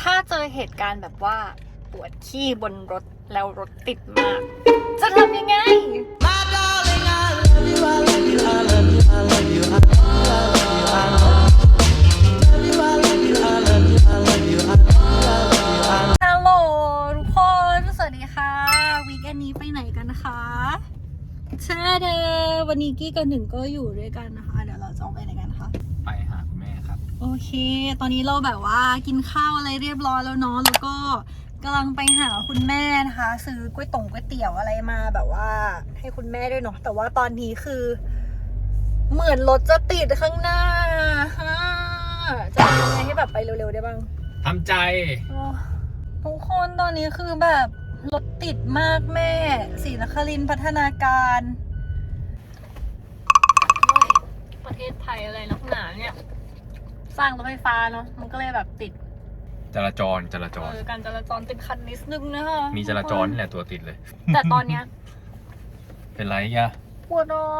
ถ้าเจอเหตุการณ์แบบว่าปวดขี้บนรถแล้วรถติดมาก จะทำยังไง ฮัลโหลทุกคน สวัสดีค่ะ วีคอันนี้ไปไหนกันนะคะ ใช่เดวันนี้กี้กับหนึ่งก็อยู่ด้วยกันนะคะ เดี๋ยวเรา โอเค ตอนนี้เราแบบว่ากินข้าวอะไรเรียบร้อยแล้วเนาะ แล้วก็กำลังไปหาคุณแม่นะคะ ซื้อก๋วยตงก๋วยเตี๋ยวอะไรมาแบบว่าให้คุณแม่ด้วยเนาะ แต่ว่าตอนนี้คือ เหมือนรถจะติดข้างหน้าฮ่าจะทำยังไงให้แบบไปเร็วๆได้บ้าง ทำใจ โอ้ทุกคนตอนนี้คือแบบรถติดมากแม่ศรีนครินทร์พัฒนาการโอ้ยประเทศไทยอะไรนักหนาเนี่ย สร้างรถไฟฟ้าเนาะมันก็เลยแบบติดจราจรจราจร เออการจราจรติดคันนิดนึงนะคะมีจราจรนี่แหละตัวติดเลย แต่ตอนเนี้ยเป็นไรอีกอะปวดท้อ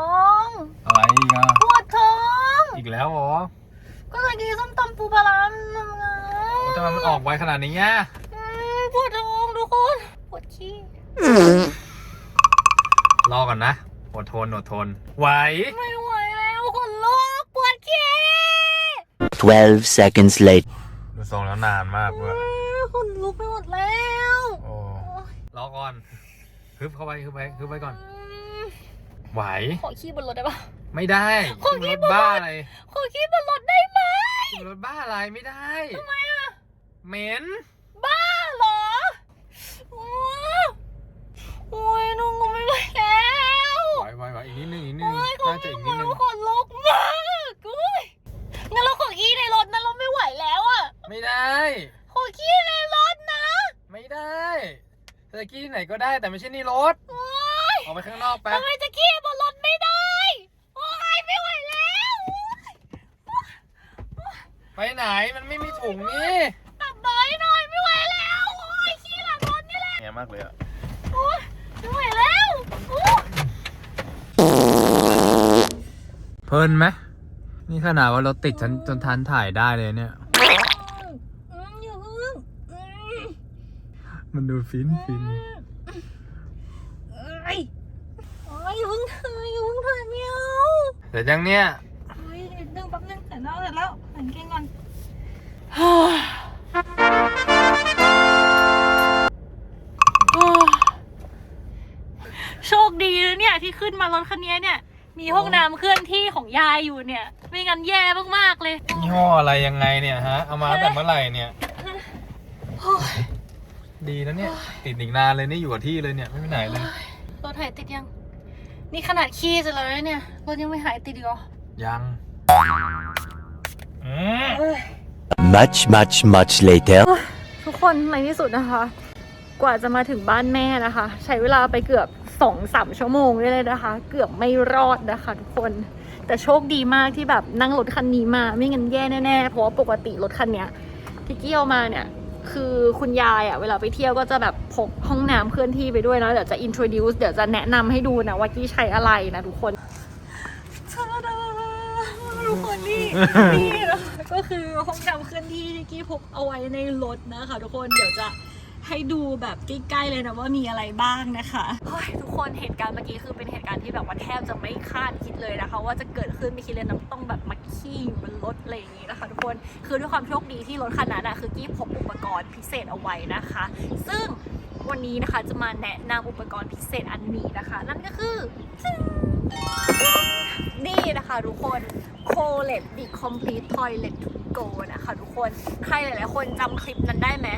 งอะไรอีกอะปวดท้องอีกแล้วเหรอก็เลยกินส้มตำปูปลาร้าทำไงทำไมมันออกไวขนาดนี้อะอืมปวดท้องทุกคนปวดขี้รอก่อนนะอดทนอดทนไหวไม่ไหวแล้วคนลุกปวดขี้ 12 seconds later. ดูทรงแล้วนานมากเว้ยคนลุกไปหมดแล้วโอ้รอก่อนฮึบเข้าไปฮึบไปฮึบไปก่อน ไหว ขอขี้บนรถได้ปะไม่ได้ขอขี่คิรดถว่าบ้าอะไรขอขี้บนรถได้ไหมขี่รถบ้าอะไรไม่ได้ทำไมอะเหม็น บ้าเหรอโอ้โอ้ยนุ่งก็ไม่ไหวแล้วไหวไหวไหวอีกนิดนึงอีกนิดนึงโอ้ยขอน่าจะขี้อีกบนิดนนึรงถขนลุกมากอุ้ยงั้นเราขอขี้ในรถนั้นเราไม่ไหวแล้วอะ ไม่ได้ ขอขี้ในรถนะ ไม่ได้ เธอกี้ที่ไหนก็ได้แต่ไม่ใช่นี่รถ โอ้ยออกไปข้างนอกไป ทำไมจะขี้บนรถไม่ได้ โอ้ยไม่ไหวแล้วไปไหนมันไม่มีถุงนี่ตับน้อยหน่อยไม่ไหวแล้ว โอ้ยขี้หลังรถนี่แหละ เนี่ยมากเลยอะโอ้ยไม่ไหวแล้วโอ้ยเพลินไหมนี่ขนาดว่ารถติดฉันจนทันถ่ายได้เลยเนี่ย อืมอย่าพึ่งอืม มันดูฟินฟินเอ้ยโอ้ยอย่าพึ่งถ่ายอย่าพึ่งถ่ายไม่เอาแต่ยังเนี่ยเฮ้ยนิดนึงแป๊บนึงเสร็จแล้วเสร็จแล้วหันเกงก่อนโชคดีนะเนี่ยที่ขึ้นมารถคันนี้เนี่ย มีห้องน้ำเคลื่อนที่ของยายอยู่เนี่ย ไม่งั้นแย่มากๆเลย ยี่ห้ออะไรยังไงเนี่ยฮะ เอามาตั้งแต่เมื่อไหร่เนี่ย ดีนะเนี่ย ติดอีกนานเลยนี่อยู่กับที่เลยเนี่ย ไม่ไปไหนเลย รถหายติดยัง นี่ขนาดขี้เสร็จแล้วนะเนี่ย รถยังไม่หายติดอีกเหรอยังอืม Much, much, much later. ทุกคนในที่สุดนะคะ กว่าจะมาถึงบ้านแม่นะคะ ใช้เวลาไปเกือบสองสามชั่วโมงเลยนะคะ เกือบไม่รอดนะคะทุกคน แต่โชคดีมากที่แบบนั่งรถคันนี้มา ไม่งั้นแย่แน่ๆ เพราะว่าปกติรถคันเนี้ยที่เกี่ยวมาเนี่ย คือคุณยายอะเวลาไปเที่ยวก็จะแบบพกห้องน้ำเคลื่อนที่ไปด้วยนะเดี๋ยวจะ introduce เดี๋ยวจะแนะนำให้ดูนะว่ากี้ใช้อะไรนะทุกคนชาดาทุกคนนี่นี่นะก็คือห้องน้ำเคลื่อนที่ที่กี้พกเอาไว้ในรถนะคะทุกคนเดี๋ยวจะ ให้ดูแบบใกล้ๆเลยนะว่ามีอะไรบ้างนะคะโอ้ยทุกคนเหตุการณ์เมื่อกี้คือเป็นเหตุการณ์ที่แบบว่าแทบจะไม่คาดคิดเลยนะคะ ว่าจะเกิดขึ้นไม่คิดเลยนะต้องแบบมาขี้อยู่บนรถอะไรอย่างนี้นะคะ ทุกคนคือด้วยความโชคดีที่รถคันนั้นอะคือกี้พกอุปกรณ์พิเศษเอาไว้นะคะ ซึ่งวันนี้นะคะจะมาแนะนำอุปกรณ์พิเศษอันนี้นะคะ นั่นก็คือนี่นะคะทุกคน c o l e t The Complete Toilet to Go นะคะทุกคน ใครหลายๆคนจำคลิปนั้นได้ไหม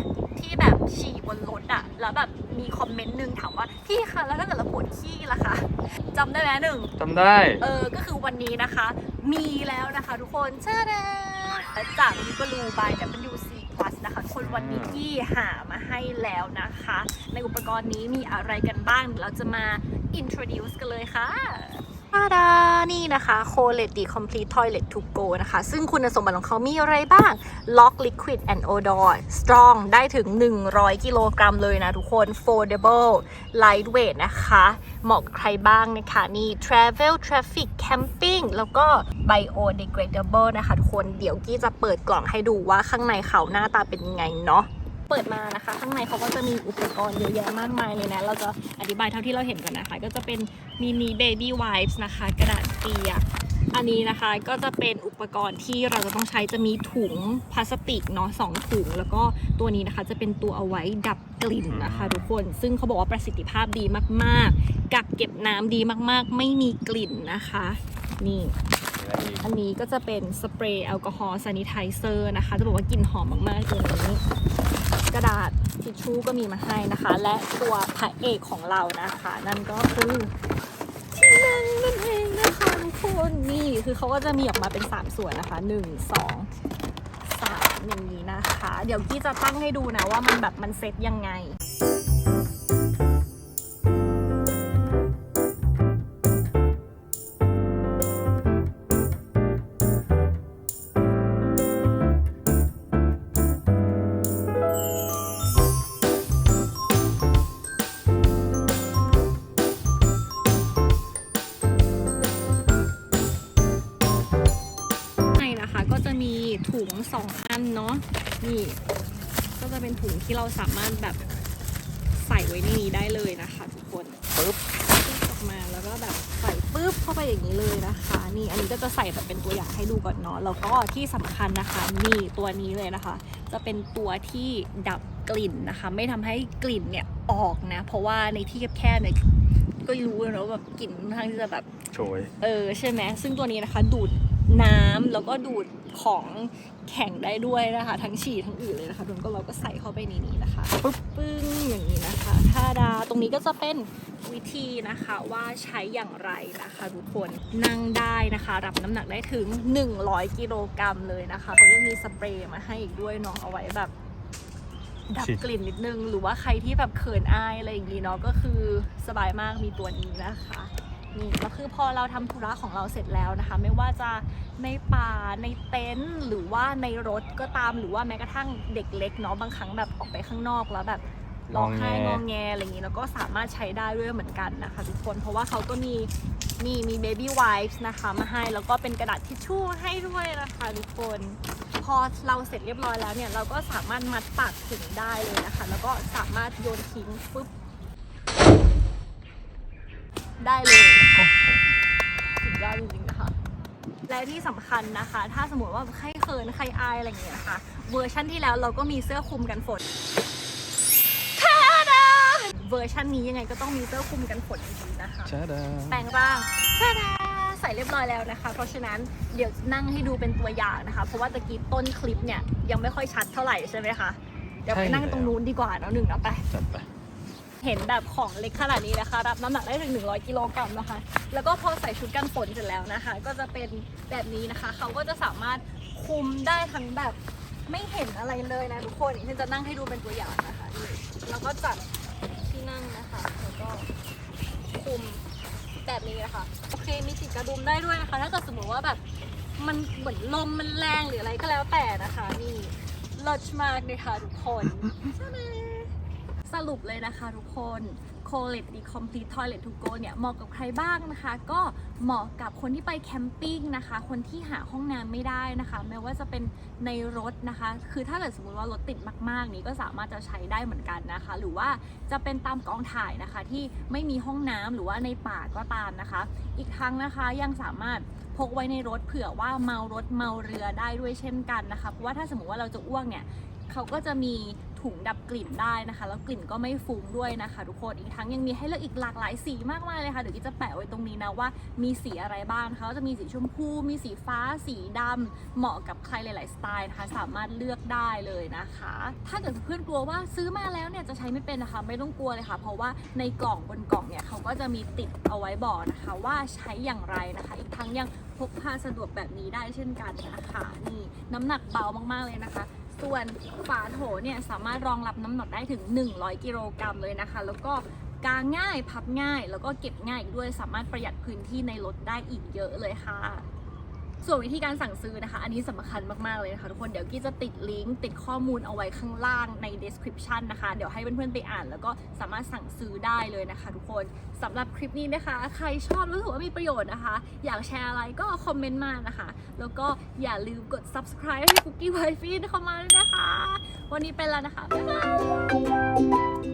ที่แบบฉี่บนรถอะแล้วแบบมีคอมเมนต์หนึ่งถามว่าพี่คะแล้วถ้าเกิดเราปวดขี้ล่ะคะจำได้ไหมหนึ่งจำได้ เออก็คือวันนี้นะคะ มีแล้วนะคะทุกคนชาดาจากวิบลูบาย WC Plus นะคะทุกคนวันนี้กี้หามาให้แล้วนะคะ ในอุปกรณ์นี้มีอะไรกันบ้างเดี๋ยวเราจะมา introduce กันเลยค่ะ ตาดานี่นะคะ c o l e t d Complete Toilet to Go นะคะ ซึ่งคุณสมบัติของเขามีอะไรบ้าง Lock Liquid and Odor Strong ได้ถึง 100 กิโลกรัมเลยนะทุกคน Foldable Lightweight นะคะ เหมาะกับใครบ้างนะคะนี่ Travel Traffic Camping แล้วก็ Biodegradable นะคะทุกคน เดี๋ยวกี้จะเปิดกล่องให้ดูว่าข้างในเขาหน้าตาเป็นยังไงเนาะ เปิดมานะคะ ข้างในเขาก็จะมีอุปกรณ์เยอะแยะมากมายเลยนะ เราจะอธิบายเท่าที่เราเห็นกันนะคะ ก็จะเป็นมินิเบบี้ไวป์นะคะ กระดาษเปียกอันนี้นะคะก็จะเป็นอุปกรณ์ที่เราจะต้องใช้จะมีถุงพลาสติกเนาะสองถุง แล้วก็ตัวนี้นะคะจะเป็นตัวเอาไว้ดับกลิ่นนะคะทุกคน ซึ่งเขาบอกว่าประสิทธิภาพดีมากๆ กักเก็บน้ำดีมากๆ ไม่มีกลิ่นนะคะ นี่ อันนี้ก็จะเป็นสเปรย์แอลกอฮอล์ซานิไทเซอร์นะคะ จะบอกว่ากลิ่นหอมมากๆตัวนี้ กระดาษทิชชู่ก็มีมาให้นะคะ และตัวพระเอกของเรานะคะ นั่นก็คือที่นั่งนั่นเองนะคะทุกคนนี่คือเขาก็จะมีออกมาเป็น 3 ส่วนนะคะ 1 2 3อย่างนี้นะคะ เดี๋ยวกี้จะตั้งให้ดูนะว่ามันแบบมันเซ็ตยังไง ถุงที่เราสามารถแบบใส่ไว้ในนี้ได้เลยนะคะทุกคนปึ๊บปึ๊บออกมาแล้วก็แบบใส่ปึ๊บเข้าไปอย่างนี้เลยนะคะ นี่อันนี้ก็จะใส่แบบเป็นตัวอย่างให้ดูก่อนเนาะแล้วก็ที่สำคัญนะคะนี่ตัวนี้เลยนะคะ จะเป็นตัวที่ดับกลิ่นนะคะ ไม่ทำให้กลิ่นเนี่ยออกนะ เพราะว่าในที่แคบๆเนี่ยก็รู้แล้วนะว่าแบบกลิ่นค่อนข้างที่จะแบบโชยเออใช่ไหมซึ่งตัวนี้นะคะ ดูด น้ำแล้วก็ดูดของแข็งได้ด้วยนะคะ ทั้งฉี่ทั้งอื่นเลยนะคะทุกคนก็เราก็ใส่เข้าไปในนี้นะคะปึ๊บปึ้งอย่างนี้นะคะท่าดาตรงนี้ก็จะเป็นวิธีนะคะว่าใช้อย่างไรนะคะทุกคนนั่งได้นะคะ รับน้ำหนักได้ถึง 100 กิโลกรัมเลยนะคะเขาจะมีสเปรย์มาให้อีกด้วยเน้องเอาไว้แบบดับฉีดกลิ่นนิดนึง หรือว่าใครที่แบบเขินอายอะไรอย่างนี้เนาะก็คือสบายมากมีตัวนี้นะคะ นี่แล้วคือพอเราทำธุระของเราเสร็จแล้วนะคะ ไม่ว่าจะในป่าในเต็นท์หรือว่าในรถก็ตามหรือว่าแม้กระทั่งเด็กเล็กเนาะบางครั้งแบบออกไปข้างนอกแล้วแบบร้องไห้งงออแงแงอะไรอย่างนี้แล้วก็สามารถใช้ได้ด้วยเหมือนกันนะคะ ทุกคนเพราะว่าเขาก็มีนี่มีเบบี้ไวท์นะคะมาให้แล้วก็เป็นกระดาษทิชชู่ให้ด้วยนะคะทุกคนพอเราเสร็จเรียบร้อยแล้วเนี่ยเราก็สามารถมัดปากถุงได้เลยนะคะ แล้วก็สามารถโยนทิ้งปุ๊บ ได้เลยสุดยอดจริงๆนะคะ และที่สำคัญนะคะ ถ้าสมมติว่าใครเขินใครอายอะไรอย่างเงี้ยนะคะ เวอร์ชันที่แล้วเราก็มีเสื้อคลุมกันฝนทาดาเวอร์ชันนี้ยังไงก็ต้องมีเสื้อคลุมกันฝนดีๆนะคะช้าดาแปลงร่างชาดาใส่เรียบร้อยแล้วนะคะ เพราะฉะนั้นเดี๋ยวนั่งให้ดูเป็นตัวอย่างนะคะ เพราะว่าตะกี้ต้นคลิปเนี่ยยังไม่ค่อยชัดเท่าไหร่ใช่ไหมคะ เดี๋ยวไปนั่งตรงนู้นดีกว่าเนาะหนึ่งเนาะไป จัดไป เห็นแบบของเล็กขนาดนี้นะคะ รับน้ำหนักได้ถึง 100 กิโลกรัมนะคะ แล้วก็พอใส่ชุดกันฝนเสร็จแล้วนะคะ ก็จะเป็นแบบนี้นะคะ เขาก็จะสามารถคุมได้ทั้งแบบไม่เห็นอะไรเลยนะทุกคนอย่างเช่นจะนั่งให้ดูเป็นตัวอย่างนะคะนี่แล้วก็จัดที่นั่งนะคะแล้วก็คุมแบบนี้นะคะโอเคมีติดกระดุมได้ด้วยนะคะ ถ้าเกิดสมมติว่าแบบมันเหมือนลมมันแรงหรืออะไรก็แล้วแต่นะคะ นี่เลิศมากเลยค่ะทุกคนใช่ไหม สรุปเลยนะคะทุกคน c o l e t the Complete Toilet to Go เนี่ยเหมาะกับใครบ้างนะคะ ก็เหมาะกับคนที่ไปแคมปิ้งนะคะ คนที่หาห้องน้ำไม่ได้นะคะ แม้ว่าจะเป็นในรถนะคะ คือถ้าเกิดสมมติว่ารถติดมากๆ นี้ก็สามารถจะใช้ได้เหมือนกันนะคะ หรือว่าจะเป็นตามกองถ่ายนะคะ ที่ไม่มีห้องน้ำหรือว่าในป่าก็ตามนะคะ อีกทั้งนะคะยังสามารถพกไว้ในรถเผื่อว่าเมารถเมาเรือได้ด้วยเช่นกันนะคะเพราะว่าถ้าสมมติว่าเราจะอ้วกเนี่ยเขาก็จะมี ถุงดับกลิ่นได้นะคะ แล้วกลิ่นก็ไม่ฟุ้งด้วยนะคะ ทุกคนอีกทั้งยังมีให้เลือกอีกหลากหลายสีมากมายเลยค่ะเดี๋ยวกิ๊จะแปะไว้ตรงนี้นะว่ามีสีอะไรบ้างนะคะจะมีสีชมพูมีสีฟ้าสีดำเหมาะกับใครหลาย ๆ สไตล์นะคะสามารถเลือกได้เลยนะคะ ถ้าเกิดเพื่อนกลัวว่าซื้อมาแล้วเนี่ยจะใช้ไม่เป็นนะคะ ไม่ต้องกลัวเลยค่ะ เพราะว่าในกล่องบนกล่องเนี่ยเขาก็จะมีติดเอาไว้บอกนะคะว่าใช้อย่างไรนะคะ อีกทั้งยังพกพาสะดวกแบบนี้ได้เช่นกันนะคะนี่น้ำหนักเบามากๆเลยนะคะ ส่วนฝาโถเนี่ยสามารถรองรับน้ำหนักได้ถึง 100 กิโลกรัมเลยนะคะ แล้วก็กางง่ายพับง่าย แล้วก็เก็บง่ายอีกด้วยสามารถประหยัดพื้นที่ในรถได้อีกเยอะเลยค่ะ ส่วนวิธีการสั่งซื้อนะคะ อันนี้สำคัญมาก ๆ เลยนะคะทุกคน เดี๋ยวกี้จะติดลิงก์ติดข้อมูลเอาไว้ข้างล่างใน description นะคะ เดี๋ยวให้เพื่อนๆไปอ่าน แล้วก็สามารถสั่งซื้อได้เลยนะคะ ทุกคนสำหรับคลิปนี้นะคะ ใครชอบรู้สึกว่ามีประโยชน์นะคะ อยากแชร์อะไรก็คอมเมนต์มานะคะ แล้วก็อย่าลืมกด subscribe ให้คุกกี้ไวฟี่เข้ามาด้วยนะคะ วันนี้ไปแล้วนะคะบ๊ายบาย